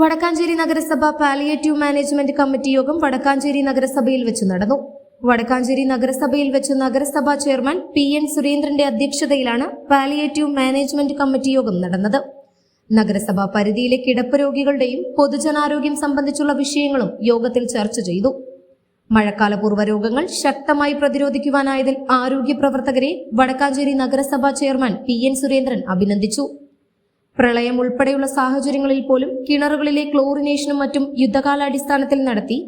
വടക്കാഞ്ചേരി നഗരസഭ palliative management committee യോഗം വടക്കാഞ്ചേരി നഗരസഭയിൽ വെച്ച് നടന്നു. വടക്കാഞ്ചേരി നഗരസഭയിൽ വെച്ച് നഗരസഭാ ചെയർമാൻ പി എൻ സുരേന്ദ്രന്റെ അധ്യക്ഷതയിലാണ് പാലിയേറ്റീവ് മാനേജ്മെന്റ് കമ്മിറ്റി യോഗം നടന്നത്. നഗരസഭാ പരിധിയിലെ കിടപ്പ് രോഗികളുടെയും പൊതുജനാരോഗ്യം സംബന്ധിച്ചുള്ള വിഷയങ്ങളും യോഗത്തിൽ ചർച്ച ചെയ്തു. മഴക്കാലപൂർവ രോഗങ്ങൾ ശക്തമായി പ്രതിരോധിക്കുവാനായതിൽ ആരോഗ്യ പ്രവർത്തകരെ വടക്കാഞ്ചേരി നഗരസഭാ ചെയർമാൻ പി എൻ സുരേന്ദ്രൻ അഭിനന്ദിച്ചു. പ്രളയം ഉൾപ്പെടെയുള്ള സാഹചര്യങ്ങളിൽ പോലും കിണറുകളിലെ ക്ലോറിനേഷനും മറ്റും യുദ്ധകാലാടിസ്ഥാനത്തിൽ നടത്തി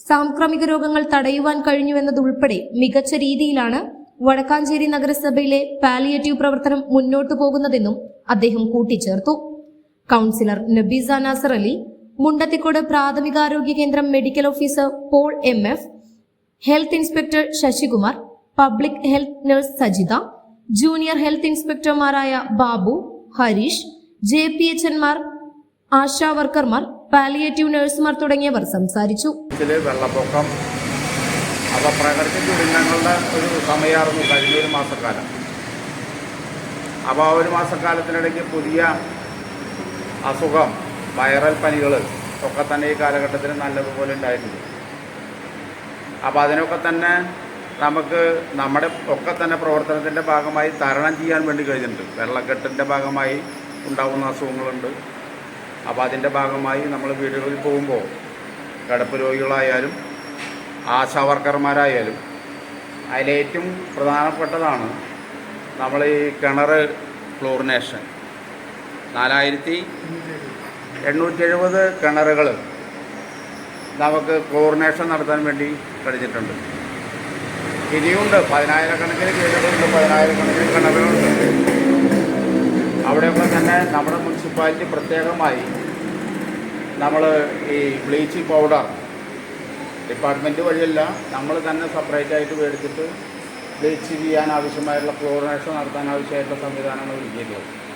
സാംക്രമിക രോഗങ്ങൾ തടയുവാൻ കഴിഞ്ഞുവെന്നതുൾപ്പെടെ മികച്ച രീതിയിലാണ് വടക്കാഞ്ചേരി നഗരസഭയിലെ പാലിയേറ്റീവ് പ്രവർത്തനം മുന്നോട്ടു പോകുന്നതെന്നും അദ്ദേഹം കൂട്ടിച്ചേർത്തു. കൗൺസിലർ നബീസ നാസർ അലി മുണ്ടത്തിക്കോട് പ്രാഥമികാരോഗ്യ കേന്ദ്രം medical officer Paul M F health inspector Sasikumar public health nurse Sajitha junior health ഇൻസ്പെക്ടർമാരായ Babu Harish J P H എന്മാർ ASHA വർക്കർമാർ പാലിയേറ്റീവ് നഴ്സുമാർ തുടങ്ങിയവർ സംസാരിച്ചു. വെള്ളപ്പൊക്കം അവ പ്രകൃതി ദുരന്തങ്ങളുടെ ഒരു സമയമായിരുന്നു കഴിഞ്ഞ ഒരു മാസക്കാലം. അപ്പോൾ ആ ഒരു മാസക്കാലത്തിനിടയ്ക്ക് പുതിയ അസുഖം വൈറൽ പനികൾ ഒക്കെ തന്നെ ഈ കാലഘട്ടത്തിൽ നല്ലതുപോലെ ഉണ്ടായിരുന്നു അപ്പോൾ അതിനൊക്കെ തന്നെ നമുക്ക് നമ്മുടെ ഒക്കെ തന്നെ പ്രവർത്തനത്തിന്റെ ഭാഗമായി തരണം ചെയ്യാൻ വേണ്ടി കഴിഞ്ഞിട്ടുണ്ട്. വെള്ളക്കെട്ടിന്റെ ഭാഗമായി ഉണ്ടാകുന്ന അസുഖങ്ങളുണ്ട്. അപ്പോൾ അതിന്റെ ഭാഗമായി നമ്മൾ വീടുകളിൽ പോകുമ്പോൾ കിടപ്പ് രോഗികളായാലും ആശാ വർക്കർമാരായാലും അതിലേറ്റവും പ്രധാനപ്പെട്ടതാണ് നമ്മൾ ഈ കിണർ ക്ലോറിനേഷൻ നാലായിരത്തി എണ്ണൂറ്റി എഴുപത് കിണറുകൾ നമുക്ക് ക്ലോറിനേഷൻ നടത്താൻ വേണ്ടി കഴിഞ്ഞിട്ടുണ്ട്. ഇനിയുണ്ട് പതിനായിരക്കണക്കിന് കിണറുകളുണ്ട് പതിനായിരക്കണക്കിന് കിണറുകളുണ്ട്. നമ്മുടെ മുനിസിപ്പാലിറ്റി പ്രത്യേകമായി നമ്മൾ ഈ ബ്ലീച്ചിങ് പൗഡർ ഡിപ്പാർട്ട്മെന്റ് വഴിയല്ല നമ്മൾ തന്നെ സെപ്പറേറ്റ് ആയിട്ട് മേടിച്ചിട്ട് ബ്ലീച്ച് ചെയ്യാൻ ആവശ്യമായിട്ടുള്ള ക്ലോറിനേഷൻ നടത്താൻ ആവശ്യമായിട്ടുള്ള സംവിധാനങ്ങൾ ഒരുക്കിയിട്ടുള്ളത്